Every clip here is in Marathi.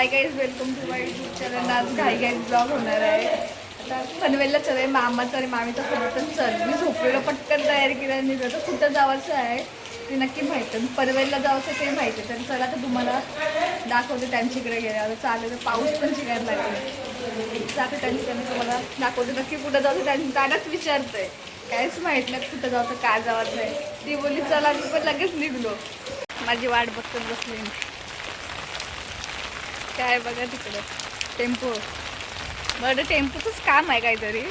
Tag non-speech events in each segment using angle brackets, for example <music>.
Hi guys welcome to my YouTube channel आज घाई गाईज ब्लॉग होणार आहे. आता पनवेलला चल आहे मामाचं आणि मामीचं फोटो चल मी झोपलेलं पटकन तयारी केलं मी तर कुठं जायचं आहे ते नक्की माहिती आहे. पनवेलला जावंचं ते माहिती आहे. तर चला तर तुम्हाला दाखवते त्यांच्याकडे गेल्यावर. आता चालेल तर पाऊस पण शिकायला लागेल. जाते त्यांच्याकडे तुम्हाला दाखवते नक्की कुठं जावं त्यांनी त्यांनाच विचारते काहीच माहीत नाही कुठं जावं काय जायचं आहे. ती बोलली चला मी पण लगेच निघलो. माझी वाट बघतच बसली मी. काय बघा तिकडं. टेम्पो. बरं टेम्पोचंच काम आहे काहीतरी.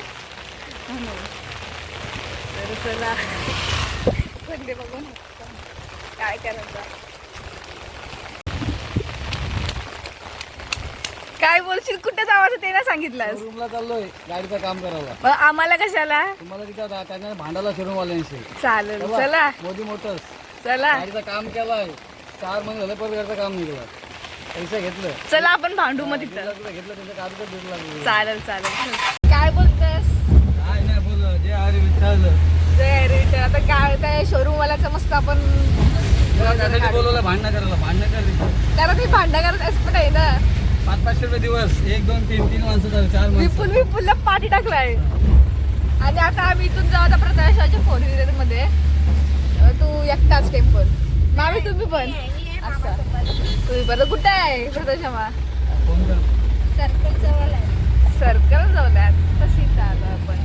तर चला. बघून काय करायचं काय बोलशील? कुठे जावाचं ते ना सांगितलंस? रूमला चाललोय. गाडीचं काम करायला आम्हाला कशाला? तुम्हाला तिथं त्यांना भांडायला शोरूम वाल्यांशी. चालेल. चला. मोदी मोटर्स. चला. गाडीचं काम केलंय. चार महिने झाले गाडीचं काम निघलं पैसे घेतलं. चला आपण भांडू मग तिथं. तुला घेतलं त्याचं कागद. चालेल चालेल. काय बोलतेस काय नाही बोल जे अरे विचारलं आता काय काय शोरूम वाल्याचं मस्त आपण त्यासाठी बोलवलं भांडणं करायला. भांडणं कर तिथं. कारण ते भांडा करत एक्सपर्ट आहे ना. पाच पाचशे रुपये दिवस. एक दोन तीन तीन माणसं झाले चार विपुल विपुलला पाठी टाकलाय. आणि आता आम्ही इथून जाऊ आता प्रकाशाच्या फोर व्हीलरमध्ये. तू एकटाच टेम्पल. मामी तुम्ही पण. तुम्ही बरं कुठे आहे कर सर्कल जवळ आहे. सर्कल जवळ आहे. तशी आलो आपण.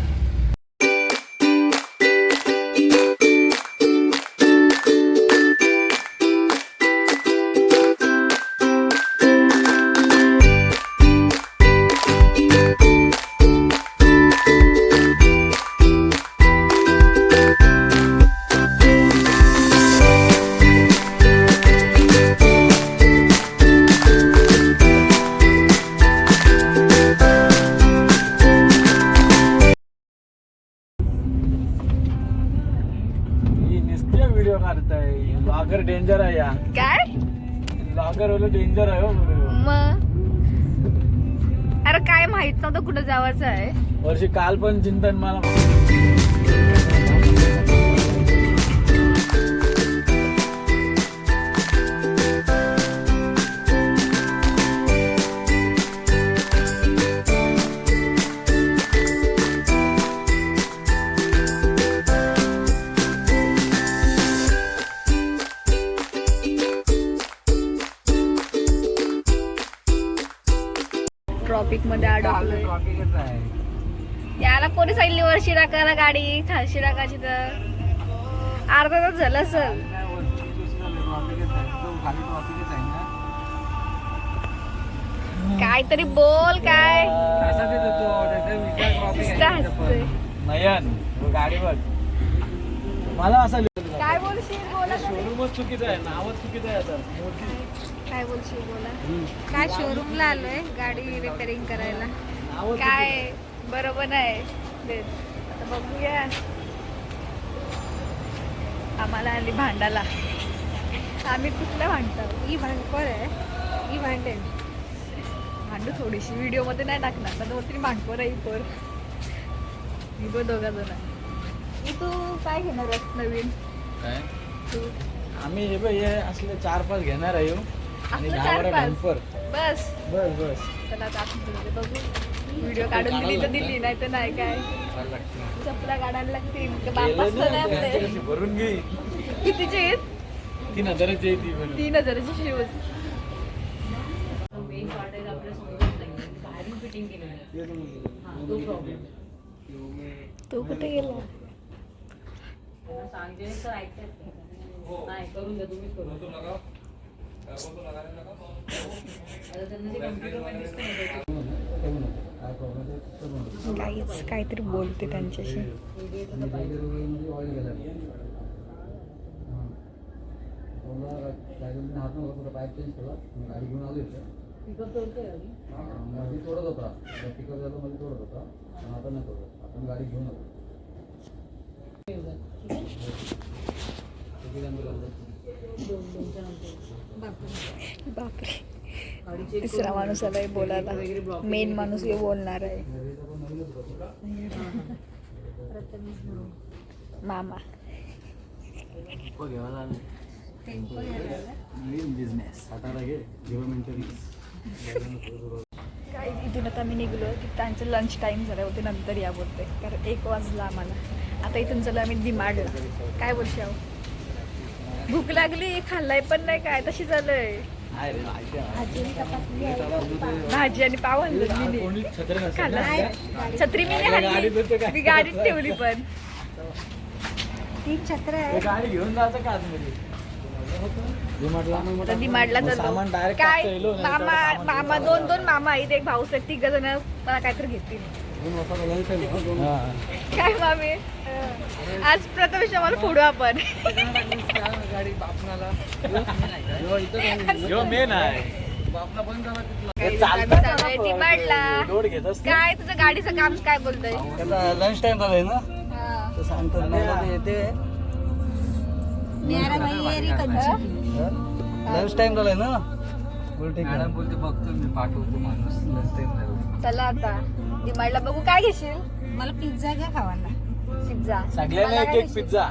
पण चिंतन मला. ट्रॉपिकमध्ये अडकलोय सांगितली वर शिरा करा गाडी खालशी टाकायची तर. अर्धा तास झालं ना काहीतरी बोल काय. नयन गाडीवर मला असं. काय बोलशील? बोला शोरूमच चुकीचं आहे नावच चुकीचं आहे आता. काय बोलशील? बोला. काय शोरूमला आलोय? गाडी रिपेअरिंग करायला. काय? बरोबर आहे. तेच. आता बघूया. आम्हाला आली भांडाला आम्ही कुठल्या भांडतो ही भांडकोर आहे. ही भांडेल भांडू थोडीशी. व्हिडिओमध्ये नाही टाकणार. पण वरती भांडकोर आहे ही पोर. ही पण दोघा जण आहे. तू काय घेणार आहेस नवीन? काय? तू? आम्ही हे बघ हे असले चार पाच घेणार आहे हो. आणि चार पाच. बस. बस बस. चला आता आतमध्ये बघू. व्हिडिओ काढून दिली तर दिली नाही तर नाही काय. चपला काढायला लागतील बापास तर नाही आपले. भरून घे. कितीचे आहेत? तीन हजाराची आहे ती तीन हजाराचे शूज तो कुठे गेला? काहीच काहीतरी बोलते त्यांच्याशी. गाडी घेऊन होता झालं होता पण आता आपण गाडी घेऊन बापरे. तिसरा माणूस आलाय बोलायला. मेन माणूस हे बोलणार आहे. मामा. काय काही इथून आता मी निघलो की त्यांचं लंच टाईम झालं होते नंतर या बोलते कारण एक वाजला आम्हाला. आता इथून चला आम्ही डिमांडला काय बोलशी आहो भूक लागली खाल्लाय पण नाही काय तशी झालंय. भाजी आणि पाव आणलं छत्री मी? मी गाडीत ठेवली पण. तीन छत्र गाडी घेऊन जायचं का काय? हो, मामा मामा दोन दोन मामा आहेत. एक भाऊ आहेत तिघ जण मला काहीतरी घेतील. हा. काय मामी? आज प्रथमेश आम्हाला फोडू आपण. मेन आहे. काय तुझं गाडीचं काम काय बोलतोय? लंच टाइम झालाय ना? हा. तर सांगतो मला येते. लंच टाइम झालाय ना? बोलते बघतो मी पाठवतो माणूस. लंच टाइम झाला चला आता. डिमांडला बघू. काय घेशील? मला पिझ्झा घ्या खावायला पिझ्झा. सगळ्यांना मला एक काय एक? पिझ्झा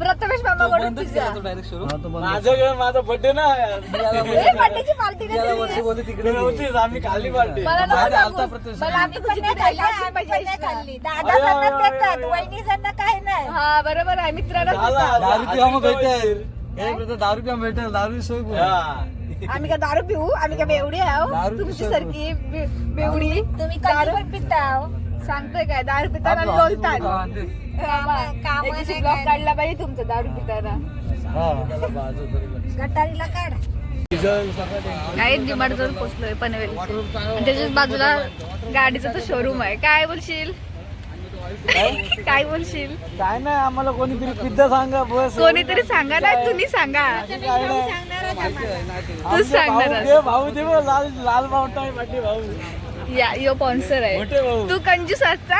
प्रथमेश मामाकडून पिझ्झा. डायरेक्ट सुरू हा, तो बंद. माझं घर माझा बर्थडे ना. ए, नाही तिकडे नव्हतीच आम्ही खाल्ली पार्टी मला नको माझ्या सांगूस. आलता प्रत्यक्ष. मला अशी पाहिजे खाल्ली extra. दादा अरे, सांगत अरे, देतात अरे, वहिनी सांगत काय नाही. हा बरोबर आहे. मित्रांना झाला. दारू पिवा मग भेटेल. एक दारू पिवा भेटेल. दारू सोय. हा. आम्ही काय दारू पिऊ? आम्ही काय बेवडी आहो? दारू तुमची. सारखी बे- बेवडी. तुम्ही दारू कधी पण पिताव सांगतोय काय? दारू कामं- कामं एक दिवशी नाही ब्लॉग. काढला पाहिजे तुमचा दारू पिताना हा. गटारीला काढ. काय डिमांड जवळ पोहोचलोय पनवेल आणि त्याच्याच बाजूला गाडीचं तर शोरूम आहे काय बोलशील काय बोलशील काय नाही आम्हाला कोणीतरी पिझ्झा सांगा बस कोणीतरी सांगा ना तुम्ही सांगा. तूच सांगणार भाऊ. दे, भाऊ लाल लाल मोठे भाऊ या यो स्पॉन्सर आहे मोठे भाऊ तू कंजूस असता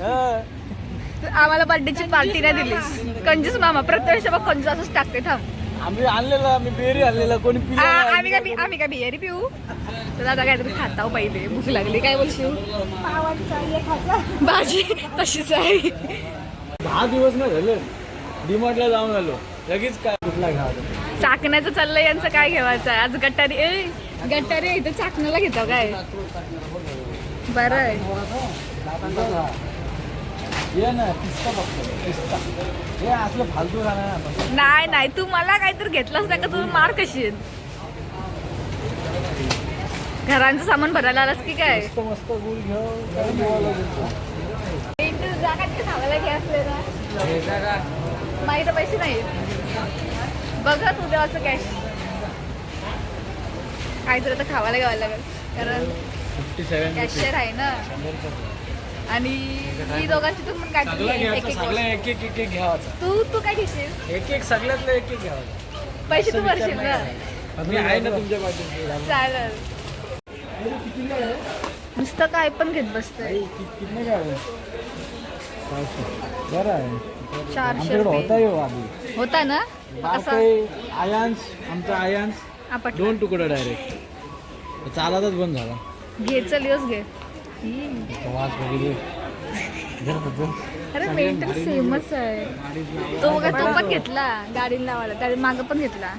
हा. आम्हाला बर्थडेची पार्टी नाही दिलीस कंजूस मामा प्रत्यक्ष बघ कंजूस असंच टाकते थांब. आम्ही आणलेला आम्ही बेरी आणलेला कोणी पिला नाही. आम्ही काय बि- आम्ही काय बियारी पिऊ? तर आता काहीतरी खाता पहिले भूक लागली. काय बोलशील? भाजी तशीच आहे. दहा दिवस नाही झाले. डीमार्टला जाऊन आलो. लगेच काय? कुठला घ्या चाकण्याचं चाललंय यांचं काय घेवायचं आहे? आज गटारी ए आहे, इथं चाकण्याला घेतो काय? बरं आहे. नाही नाही तू मला काहीतरी घेतलंच नाही का? तू मार कशी घरांचं सामान भरायला आलास की काय? मस्त मस्त गुळ घेऊ काय जेवायला देतो. जागा तिथे खावायला घे असले ना. माही तर पैसे नाही बघा तू देवाचं कॅश काहीतरी आता खावायला घ्यावं लागेल कारण कॅशियर आहे ना. आणि ही दोघांची तू पण सगळं घे, एक एक सगळं. एक एक एक एक घ्यावाचं तू तू काय घेशील? एक एक सगळ्यातलं एक एक घ्यावाचं पैसे तू भरशील ना. मी आहे ना तुमच्या चालेल. नुसतं काय पण घेत बसतंय. किती काय बरं आहे. चारशे होता येऊ आधी. होता ना? असं? बाकी आयांश आमचा आयांश आपण दोन तुकडे डायरेक्ट चालातच बंद झाला. घे चल घे. अरे मेंटल सेमच आहे. तो बघा तो पण घेतला. गाडीला लावायला. त्याने मागं पण घेतला.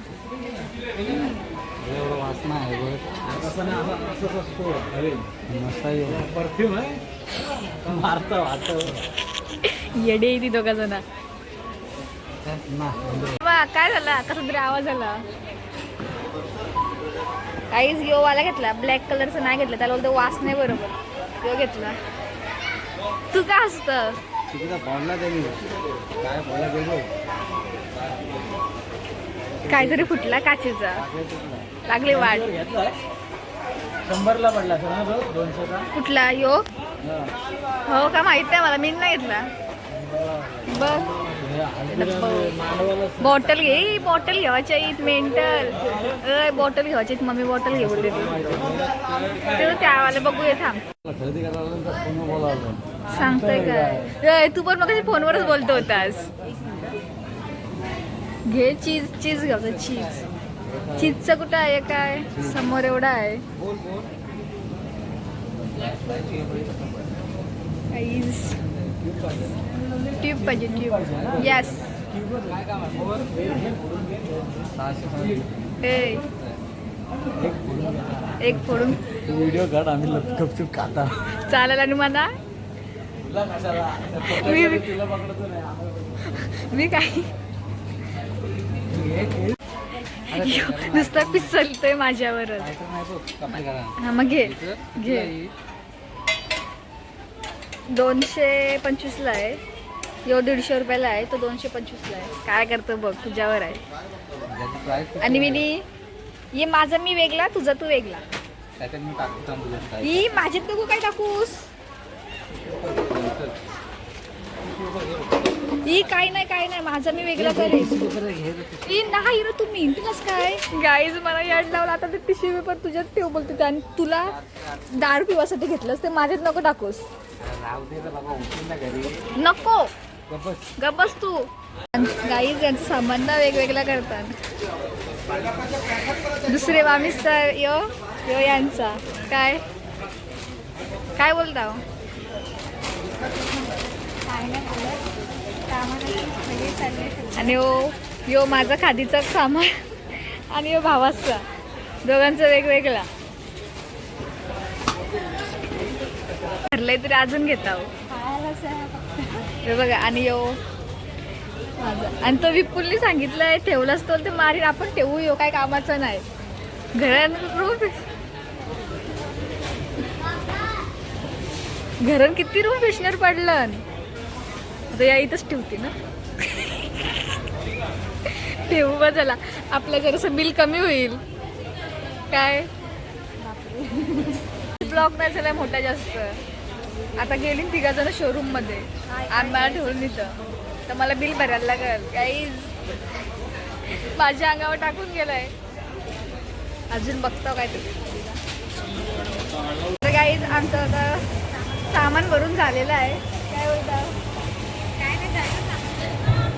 येडे ती दोघा जण. वा काय झाला? कसा तरी आवाज आला काहीच यो वाला घेतला. ब्लॅक कलरचा नाही घेतला. त्याला बोलतो वास नाही बरोबर. यो घेतला. तू काय असत काहीतरी फुटला काचेचा. लागली वाट. शंभरला पडला कुठला? यो? हा. का माहीत नाही मला. मी नाही घेतला. बघ. बॉटल घे बॉटल घ्यावाची आहेत मेंटल अय बॉटल घेवायची आहेत मम्मी बॉटल घेऊ बोलते ती ते त्यावाले बघूया थांब. सांगतोय काय तू पण मग फोनवरच बोलतो होतास. घे चीज चीज घ्यावचं चीज. चीजचं कुठं आहे काय? समोर एवढा आहे. काहीच ट्यूब पाहिजे ट्यूब यस एक फोडून. व्हिडिओ काढ आम्ही खाता. चालेल आणि मला? मी- मी घे. नुसतं पिसलतोय माझ्यावरच. काय. हा मग घे. घे. दोनशे पंचवीसला आहे. यो दीडशे रुपयाला आहे तो दोनशे पंचवीसला आहे काय करतो बघ तुझ्यावर आहे आणि? मी ये माझा मी वेगळा तुझा तू वेगळा. ही माझ्यात नको काय टाकूस. ही काय नाही काय नाही माझा मी वेगळा. ई नाही रे तू मेंटेनच काय गाईज मला याड लावला आता ते टिश्यू पेपर तुझ्यात ठेव बोलते आणि तुला दारू पिवासाठी घेतलंस ते माझ्यात नको टाकूस अरे राहू दे रे बाबा उठून ना घरी नको. गबस तू. गाईज यांचं संबंध वेगवेगळा करतात. दुसरे वामी सर यो यो यांचा. काय? काय बोलता हो? आणि यो यो माझा खादीचा सामान आणि यो भावाचा. दोघांचा वेगवेगळा. ठरलंय तरी अजून घेता हो हे बघा आणि यो. माझं. आणि तो विपुलनी सांगितलंय ठेवलंच तो ते मारीन आपण ठेवू यो काय कामाचं नाही. घरान रूम घरान किती रूम फ्रेशनर पडलं. आता या इथंच ठेवते ना. ठेवू बा चला. आपलं जरासं बिल कमी होईल. काय? <laughs> ब्लॉक नाही झाला मोठा जास्त. आता गेली तिघा जण शोरूममध्ये आणि मला ठेवून इथं. तर मला बिल भरायला लागेल. काही माझ्या अंगावर टाकून गेलाय. अजून बघतो काय ते तर काहीच आमचं आता सामान भरून झालेलं आहे. काय बोलता?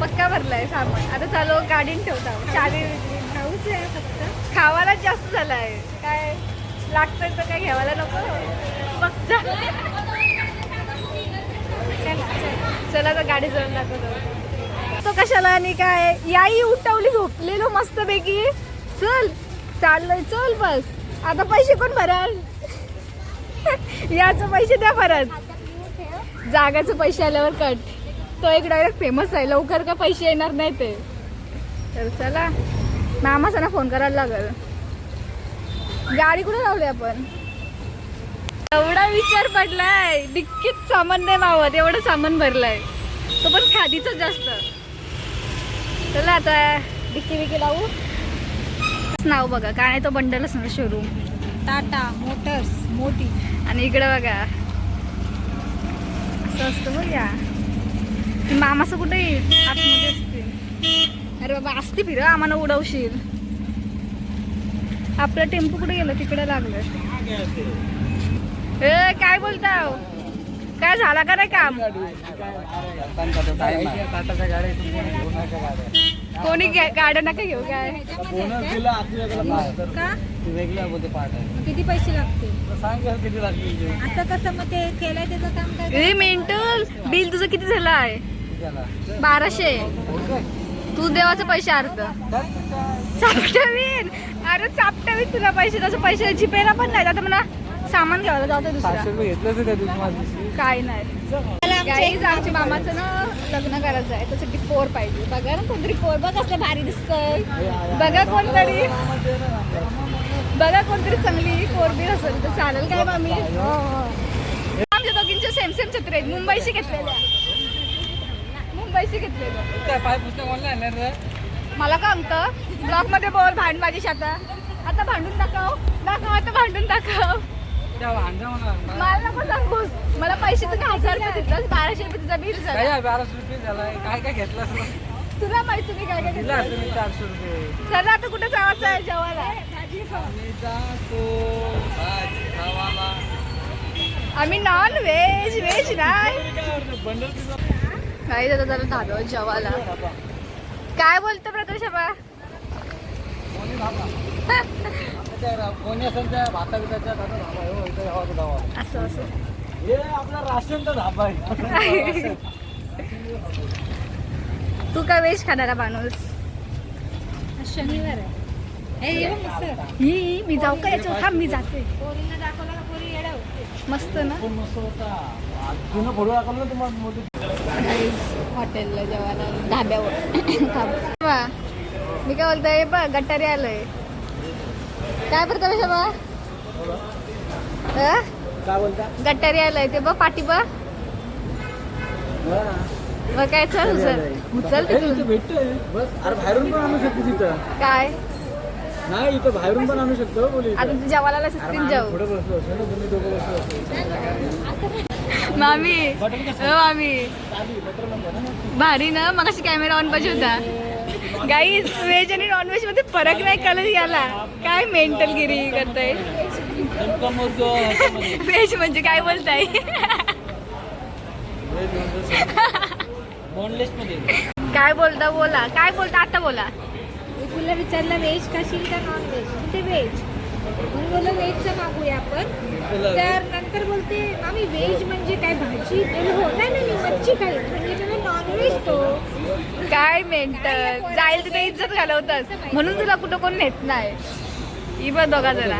पक्का भरलाय सामान. आता चालू गाडीन ठेवता. चावी खाऊच आहे फक्त. खावायलाच जास्त झालाय. काय लागतंय तर काय घ्यावायला नको? फक्त चला तर गाडी जाऊन दाखवतो. तो कशाला आणि काय? याई उठवली झोपलेलो मस्त पैकी चल चाललंय चल बस. आता पैसे कोण भराल? <laughs> याचं पैसे द्या परत. जागाचे पैसे आल्यावर कट. तो एक डायरेक्ट फेमस आहे. लवकर का पैसे येणार नाही ते. तर चला. मामासाना फोन करायला लागल. गाडी कुठे लावली आपण? एवढा विचार पडलाय. डिक्कीत सामान नाही मावत एवढं सामान भरलंय. तो पण खादीच जास्त. चला आता डिक्की बिक्की लावू. नाव बघा काय तो बंडलच ना शोरूम टाटा मोटर्स मोठी आणि इकडं बघा. असं असतं बघ या मामाचं कुठे येईल आतमध्ये अरे बाबा असते फिर आम्हाला उडवशील. आपलं टेम्पो कुठे गेलं? तिकडे लागलं. ए काय बोलताव काय झाला का नाही काम? कोणी गाड्या नका घेऊ काय? का? बोलते किती पैसे लागतील? तुला सांग कसं किती लागली ते. असं कसं मग ते केलंय त्याचं काम काय? मेंटल बिल तुझं किती झालं आहे? बाराशे. तू देवाचे पैसे अर्ध चापटावीन अरे चापटावीन तुला पैसे. तसं पैसे जिपेला पण नाही आता मला सामान घ्यायला जातो दुसरा. त्या दिवशी माझ्या दिवशी. काय नाही. गाईज आमच्या मामाचं ना लग्न करायचं आहे. त्यासाठी पोर पाहिजे. बघा ना कोणतरी पोर बघ कसलं भारी दिसतंय. बघा कोणतरी. बघा कोणतरी चांगली पोर बी असेल तर चालेल काय मामी? आमच्या दोघींच्या सेम सेम छत्री आहेत. मुंबईशी घेतलेल्या. मुंबईशी घेतलेल्या. काय पाय पुस्तक ऑनलाईन आहे रे? मला काय म्हणतं ब्लॉगमध्ये बोल भांड माझी आता आता भांडून दाखव. दाखव आता भांडून दाखव. मला नको सांगूस. मला पैसे तुझे हजार रुपये दिलास बाराशे रुपये तुझा बिल काय झाला आहे, बाराशे रुपये झालाय? काय काय घेतलं तुला माहिती तुम्ही काय काय दिला मी चारशे रुपये. चला आता कुठे जायचं आहे जेवायला? आम्ही जातो भाजी खावाला. आम्ही नॉन व्हेज व्हेज नाही. काही दादा त्याला धाब्यावर जेवायला. काय बोलतो प्रदूषबा? त्या <laughs> हो. असं असं. हे आपला राशनचा धाबा आहे. <laughs> तू काय व्हेज खाणारा माणूस? शनिवार आहे. ही मी जाऊ का? याच्यावर थांब मी जाते. मस्त ना? हॉटेलला जेवायला ढाब्यावर वा, मी काय बोलतोय? बघ गटारी आलोय. काय? काय बोलता? गटारी आलोय ते बघ पाठी बघ मग काय चल उचल उचल तिथं. काय? नाही इथं बाहेरून पण आणू शकतो हो बोली आता तू जेवायला अरे सुस्तीन मग जाऊ. मामी. अ मामी. भारी ना मग कॅमेरा ऑन पाहिजे होता. गाई व्हेज आणि नॉन व्हेजमध्ये फरक नाही कळत याला. काय मेंटल गिरी करताय? व्हेज म्हणजे काय बोलताय? काय बोलता बोला. काय बोलता? आता बोला. मी तुला विचारलं व्हेज खाशील का नॉन व्हेज कुठे व्हेज म्हणून बोललो व्हेजचं मागूया आपण. तर नंतर बोलते आम्ही व्हेज म्हणजे काय भाजी? हो नाही नाही मी मच्छी खाईल म्हणजे तो काय मेंटल जाईल तिथे इज्जत घालवतात म्हणून तुला कुठं कोण नेत नाही. ही बघ दोघा जरा.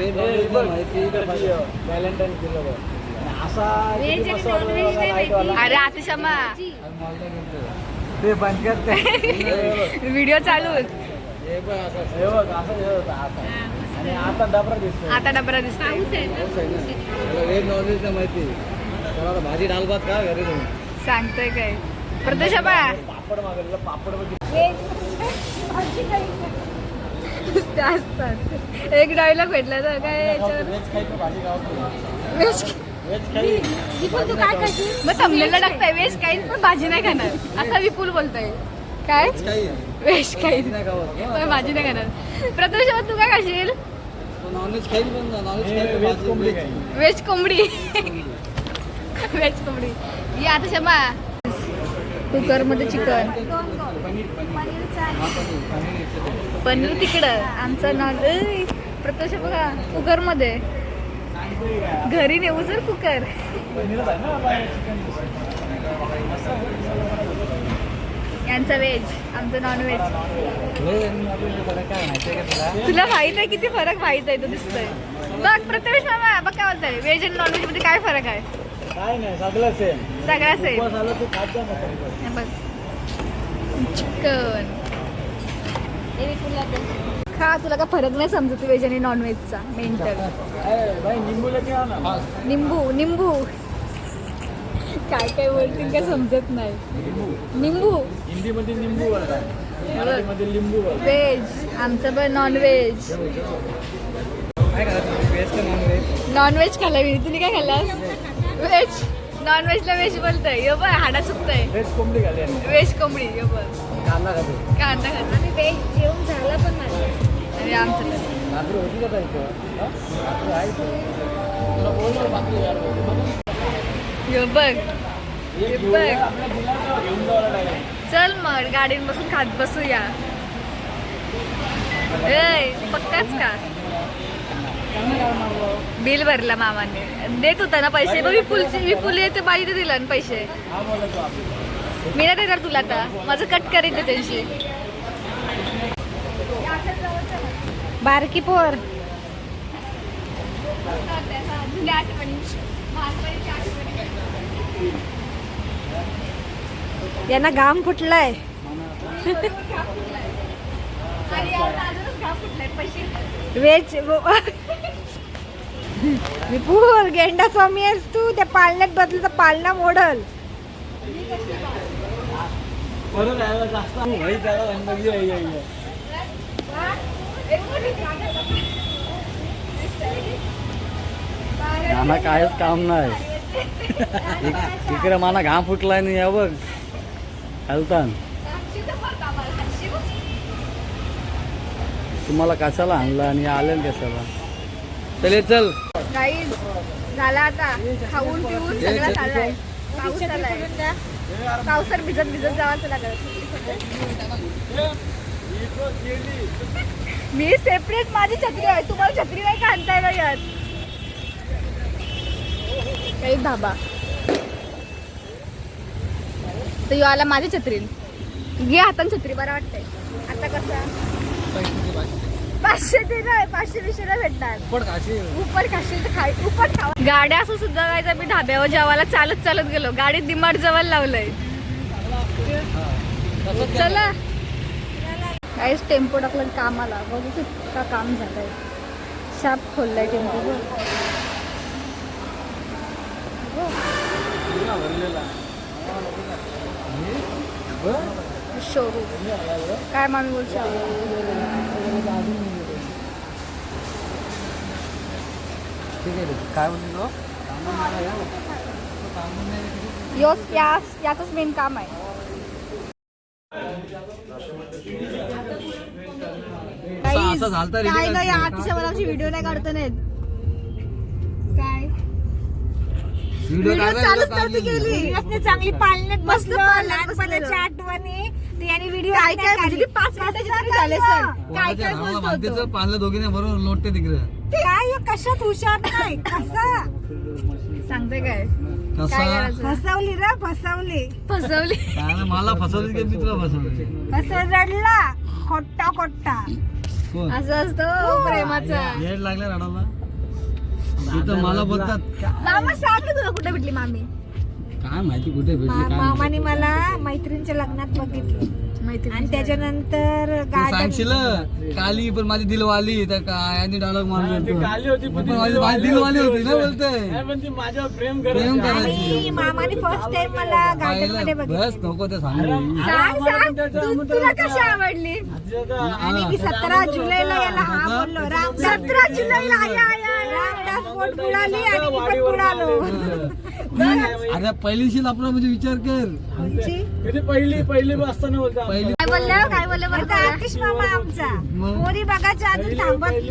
अरे आतिशमा. ते बंद करते <laughs> व्हिडिओ चालूच. होतं आता आणि आता डबरा दिसतोय. आता डबरा व्हेज नॉनव्हेज नाही माहिती. भाजी डाल भात का घरी सांगतोय काय? ते असतात एक डायलॉग भेटला तर काय याच्यावर? खायचं वेज दीपक तू काय खाशील? मग थंबलेला टाकताय वेज काही पण भाजी नाही खाणार. असा विपुल बोलतोय. काय? वेज काही पण भाजी नाही खाणार. प्रत्यक्ष तू काय खाशील? वेज कोंबडी <laughs> वेज. कोंबडी. या आता शमा कुकरमध्ये चिकन. पनीर तिकडं. आमचं नॉन प्रत्यक्ष बघा कुकरमध्ये. घरी नेऊ जर कुकर. यांचा व्हेज आमचं नॉन व्हेज तुला माहीत आहे किती फरक माहीत आहे तो दिसतोय. बघ प्रत्यक्ष मामा बघ काय बोलताय. व्हेज आणि नॉन व्हेजमध्ये काय फरक आहे? काय नाही सगळं सेम सगळा सेम उपवास आलं तू खात जा मटण. हे बघ. चिकन. खा तुला का फरक नाही समजत व्हेज आणि नॉन व्हेजचा मेंटल ए, बाई निंबू लेके आ ना निंबू निंबू. काय काय बोलतील काय समजत नाही. निंबू. निंबू. बोलतात. मराठीमध्ये लिंबू बोलतात. व्हेज आमचं पण काय नॉनव्हेज नॉन व्हेज खाल्ला मी तुम्ही काय खाल्ला व्हेज नॉन व्हेजला व्हेज बोलतोय यो बघ हाडा चुकतंय व्हेज कोंबडी खाली. व्हेज कोंबडी यो बघ कांदा खाते कांदा खाल्ला आम्ही व्हेज जेवण झालं पण माझं आणि आमचं पण. रात्री होती का ताई इथं? हा? रात्री आहे इथं. तुला बोललो रात्री यार बोललो. यो बघ एक घेऊया, बघ. आपल्या मुलांना घेऊन जावं लागेल. चल मग गाडीत बसून खात बसूया ए पक्काच का बिल भरला मामाने. देत होता ना पैसे. मग विपुलचे विपुल येते बाई ते दिला ना पैसे. मी नाही देणार तुला आता. माझं कट करीत ते त्यांची. बारकी पोर. यांना घाम फुटलाय. <laughs> वेज विपुल गेंडा स्वामी आहेस तू. त्या पालण्यात बदल तर पालना मोडल नाना कायच काम नाही. इकडे मला घाम फुटलाय नाही या बघ. हलतान. तुम्हाला कशाला आणलं आणि आलं कशाला? चले चल. काही झाला आता. खाऊन पिऊन सगळं झालाय. पाऊस आलाय पावसात भिजत भिजत जावाचं लागत मी सेपरेट माझी छत्री आहे. तुम्हाला छत्री नाही का आणता येणार यात काही धाबा. तर यो आला माझ्या छत्रीन घे हातान छत्री बरं वाटतंय. आता कसं? पाचशे ते नाही पाचशे विषयला भेटणार. पण काशी उपट खाशील तर खाय उपट खावा. गाड्या असं सुद्धा जायचं मी धाब्यावर जेवायला चालत चालत गेलो. गाडीत दिमाड जवळ लावलंय. चला. काहीच टेम्पो टाकलं कामाला बघू का काम झालंय. शाप खोललाय टेम्पो शोरूम काय मामी बोलशा ठीक आहे काय म्हणते तो? योच याच याचंच मेन काम आहे. काय नाही आठशे मला आमची व्हिडिओ नाही काढता नाहीत काय? व्हिडिओ व्हिडिओ चालूच नव्हती केली दिवसने चांगली पालण्यात मस्त बसलो पाळण्यात लहानपणाच्या. आठवणी. ते यांनी व्हिडिओ काय काय म्हणजे पाच मिनिटाची झाले सर. काय काय बोलतो तो? पाहिलं दोघीने बरोबर लोटते तिकडे. काय ह्यो कशात हुशार नाही? कसा? सांगते काय? कसा? फसवली रे फसवली. फसवली. काय ना, मला फसवली की मी तुला फसवली? कसं रडला खोट्टा खोट्टा. कोण? असं असतं प्रेमाचा. येड लागल्या रडाला तिथं मला बोलतात मामा सांग ना तुला कुठे भेटली मामी? काय माहिती कुठे भेटली मा- काय मामाने मला मैत्रिणीच्या लग्नात बघितलं. आणि त्याच्यानंतर सांगशील काली पण माझी दिलवाली तर काय यांनी डायलॉग मारला होती. पण माझी माझी दिलवाली होती ना बोलते नाही पण ती माझ्यावर प्रेम प्रेम करायची. आणि मामाने फर्स्ट टाइम मला गार्डनमध्ये बस नको ते सांगू. सांग सांग. तू- तुला कशी आवडली? आणि मी सतरा जुलैला याला हा बोललो सतरा जुलैला आया आया बोट बुडाली आणि मी पण बुडालो. <laughs> अरे पहिलीशील आपला म्हणजे विचार कर. पहिली पहिली असताना बोलता पहिली काय बोलल्या काय बोलले बरं का? आतिश मामा आमचा. मग? पोरी बघायच्या अजून थांबत नाही.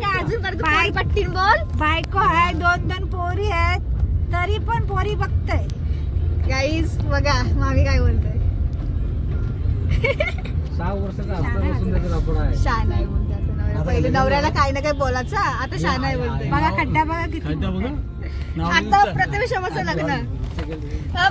काय अजून पाय पट्टीन बोल? बायको आहे दोन दोन पोरी आहेत. तरी पण पोरी बघतय. गाईज बघा मामी काय बोलतोय. सहा वर्षाचा त्याचा लफडा आहे. शान. पहिले नवऱ्याला काही ना काही बोलायचं. आता शान आहे बोलतोय. बघा खड्डा बघा किती खड्डा बघा. आता प्रथमेशाचं लग्न. हा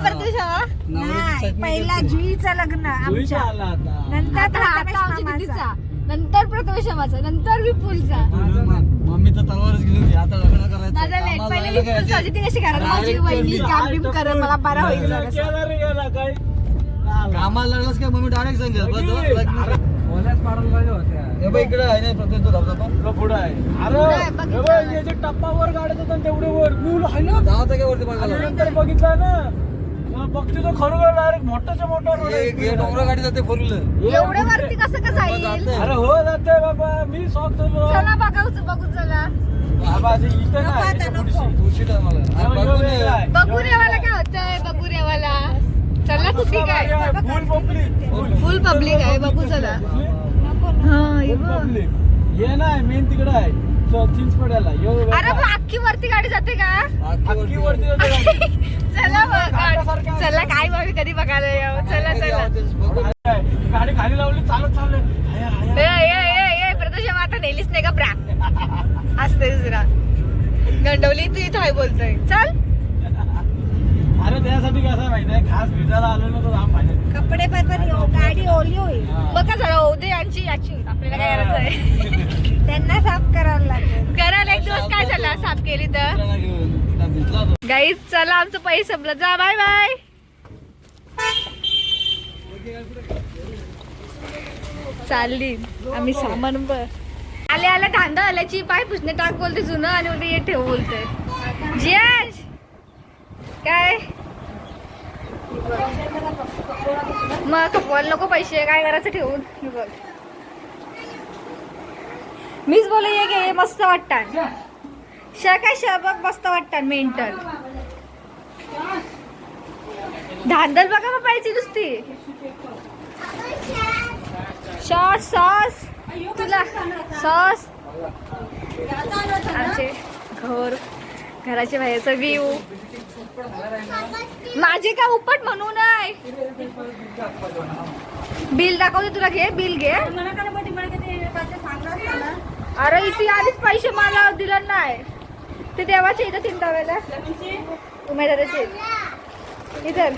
नाही पहिला जुईचं लग्न आमच्या. आता. नंतर आता आता प्रथमेश आमच्या मामाचं. दिदीचा नंतर प्रथमेशाचा नंतर विपुलचा. मम्मी तर तलवारच गेली होती. आता लग्न करायचं. माझा लेट कामाला पहिले जायला विपुलचा काय होती ती कशी करायला माझी वहिनी काम बिम करत मला बरा होईल जरासं. काय कामाला लागलास काय मम्मी डायरेक्ट सांगेल. इकडे आहे ना प्रत्येक धबधबा. पण तुला पुढं आहे. नाही, अरे हे नाही. टप्पावर गाड्या जातात तेवढे वर. मी हाय ना? जावं काय वरती आणि बघायला बघितलं ना बघते तो खरोखर डायरेक्ट मोठाच्या मोठा रोड डोंगरा गाडी जाते फोर व्हीलर एवढे वरती कसं कसं येईल. अरे हो जाते बाबा. मी शॉक झालो चला बघा बघू चला. बाबा इथं नाही आहे. बघू रेवाला काय होतंय? बघू रेवाला चला काय फुल पब्लिक फुल पब्लिक आहे बघू चला. ये ना मेन तिकडे आहे. चिंचपड्याला. अरे मग अख्खी वरती गाडी जाते का? अख्खी वरती जाते. चला चला काय बघ कधी बघायला चला चला. गाडी खाली लावली चालत चालले हाया, हाया. ए ए ए ए प्रदोष आता नेलीच नाही का ब्रा? असते दुसरा. गंडवली तू इथं आहे बोलतोय. चल. अरे त्यासाठी कसं आहे माहिती आहे? खास भिजायला आलो ना तर लांब पाहिजे कपडे पण हो, गाडी ओली होईल. बघा जरा दे यांची याची. आपल्याला काय करायचं आहे <laughs> त्यांना साफ करावं लागेल. करायला एक दिवस काय झाला? साफ केली तर. गाईज चला आमचं पैसे संपलं. जा बाय बाय. चालली. आम्ही सामान बर आले आले धांदा आल्याची पाय पुसणे टाक बोलते जुनं आणि उद्या ये ठेव बोलते. जियाश काय? मग खपवायला नको पैसे काय करायचं ठेवून? हे बघ. मीच बोल ये गे हे मस्त वाटतात. श काय श बघ मस्त वाटतात मेंटल. धांदल बघा मग पाहिजे नुसती. Sauce sauce. तुला सॉस. आमचे घर घराच्या बाहेरचा व्ह्यू माझे का उपट म्हणू नाही बिल दाखवते तुला घे बिल घे. अरे इथे आधीच पैसे मला दिला नाही. ते देवाचे इथं तीन वेळेला उमेदवाराचे. इधर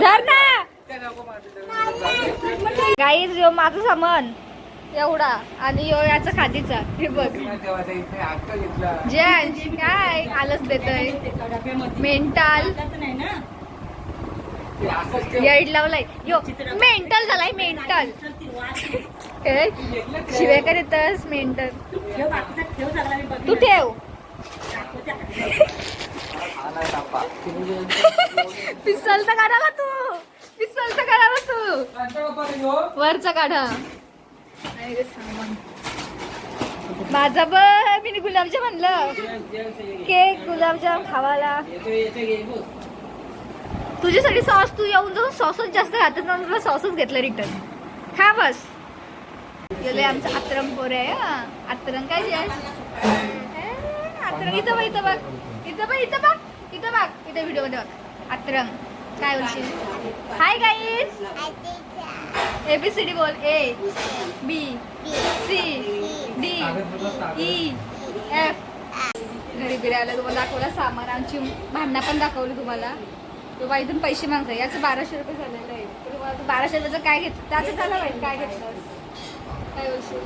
धर ना. गाईज माझं सामान. एवढा. आणि यो याचा खादीचा. हे बघ. जय काय आलंच देतय. मेंटल. येड लावलाय. यो मेंटल झालाय मेंटल. शिवाय कर येतस मेंटल. तू ठेव. पिस्तल तर काढाला तू. पिस्तल तर काढाला तू. वरचा काढा. माझा ब मी गुलाबजाम म्हणलं केक गुलाबजाम खावाला तुझ्यासाठी सॉस तू येऊन जाऊन सॉसच जास्त खातच ना तुला सॉसच घेतलं रिटर्न खा बस. गेलोय आमचं आतरंग पोर आहे आतरंग काय जे आतरंग. इथं बघ इथं बघ. इथं बघ इथं बघ. इथं बघ. इथं व्हिडिओमध्ये बघ. आतरंग. काय बोलशील? Hi guys A B C D बोल A B C D E F घरी बिरायला तुम्हाला दाखवलं सामान आमची भांडणं पण दाखवली तुम्हाला. तो इथून पैसे मागताय. याचं बाराशे रुपये झालेलं आहे. तर तुम्हाला बाराशे रुपयाचं काय घेत त्याचं झालं पाहिजे काय घेतलं काय बोलशील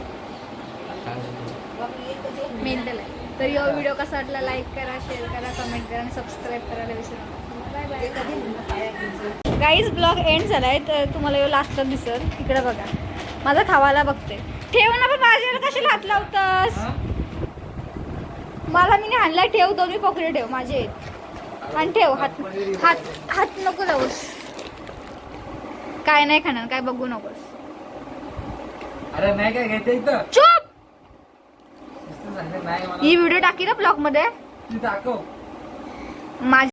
मेंटल आहे तर यो व्हिडिओ कसा वाटला लाईक करा शेअर करा कमेंट करा आणि सबस्क्राईब करायला विसरू नका. Bye bye guys blog end झालाय तर तुम्हाला यो लास्ट दिसल. इकडे बघा. माझा खावाला बघते. ठेव ना पण माझ्याला कशाला हात लावतास? मला मी हाणला ठेव दोन्ही पकडे ठेव माझे आहेत. आणि ठेव हात हात हात नको लावूस. काय नाही खाणार काय बघू नकोस. अरे नाही काय चुप! ही व्हिडिओ टाकी ना ब्लॉगमध्ये? तू दाखव. माझी